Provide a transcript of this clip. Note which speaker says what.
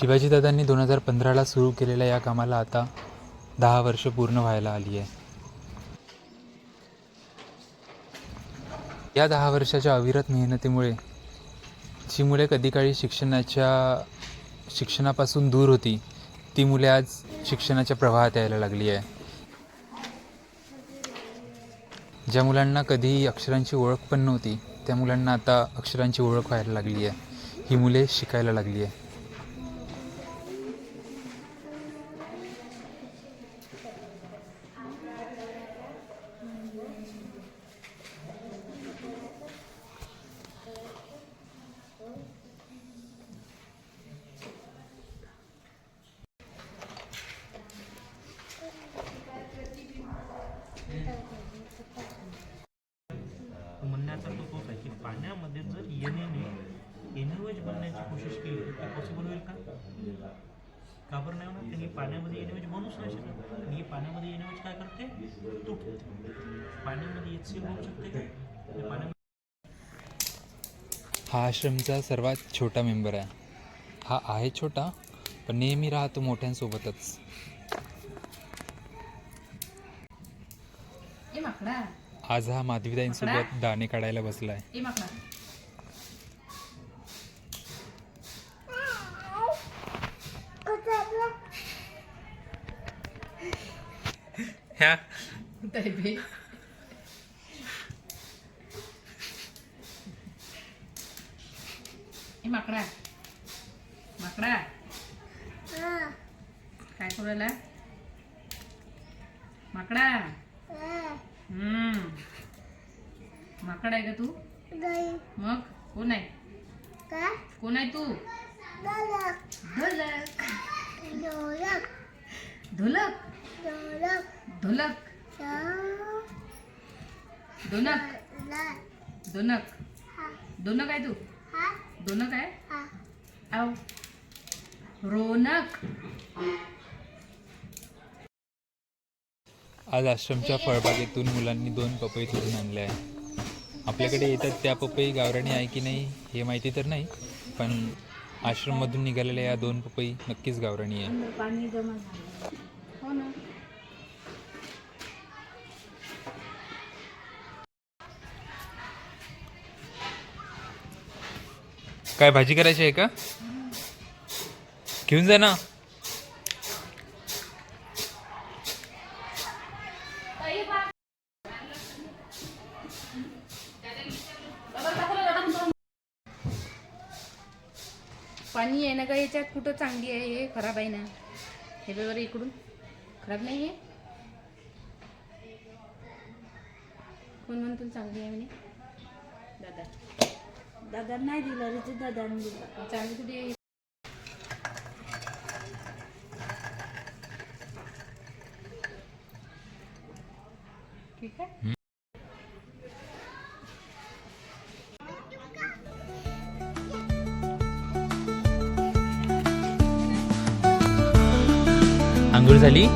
Speaker 1: शिवाजीदादांनी दोन हजार पंधराला सुरू केलेल्या या कामाला आता दहा वर्ष पूर्ण व्हायला आली आहे. या दहा वर्षाच्या अविरत मेहनतीमुळे जी मुले कधी काळी शिक्षणाच्या शिक्षणापासून दूर होती ती मुले आज शिक्षणाच्या प्रवाहात यायला लागली आहे. ज्या मुलांना कधी अक्षरांची ओळख पण नव्हती त्या मुलांना आता अक्षरांची ओळख व्हायला लागली आहे. ही मुले शिकायला लागली आहे.
Speaker 2: म्हणण्याचा तो तोच आहे की पाण्यामध्ये जर येणेने एनिवेज बनण्याची कोशिश केली तर ते पॉसिबल होईल का? का बरं नाही होणार त्यांनी पाण्यामध्ये एनिवेज बनूच नाही शकत. आणि ही पाण्यामध्ये एनिवेज काय करते? तुटते. पाण्यामध्ये एच सी बनू शकते का? ते पाण्यामध्ये
Speaker 1: हा आश्रमचा सर्वात छोटा मेंबर आहे. हा आहे छोटा पण नेहमी राहतो मोठ्यांसोबतच. आज हा माधवीताईंसोबत दाणे काढायला बसला आहे
Speaker 3: तरी बी ए माकडा माकडा काय करू राहिला माकडा हम्म माकड आहे का तू मग कोण आहे कोण आहे तू ढोलक ढोलक ढोलक दोनक दोनक दोनक आहे तू? दोनक आहे? आव. रोनक.
Speaker 1: आज आश्रमच्या फळबागेतून मुलांनी दोन पपई तोडून आणले आहे. आपल्याकडे येतात त्या पपई गावराणी आहे की नाही हे माहिती तर नाही पण आश्रममधून निघालेल्या या दोन पपई नक्कीच गावराणी आहे. काय भाजी करायची आहे का? घेऊन जा ना.
Speaker 3: पाणी आहे ना का याच्यात कुठं चांगली आहे? हे खराब आहे ना. हे बरोबर बरं इकडून. खराब नाही आहे? कोण म्हणतो चांगली आहे म्हणे? दादा.
Speaker 4: दादा नाही दिलं ऋतू दादा दिला.
Speaker 3: चांगली कुठे आहे? ठीक आहे.
Speaker 1: आंघोळ झाली?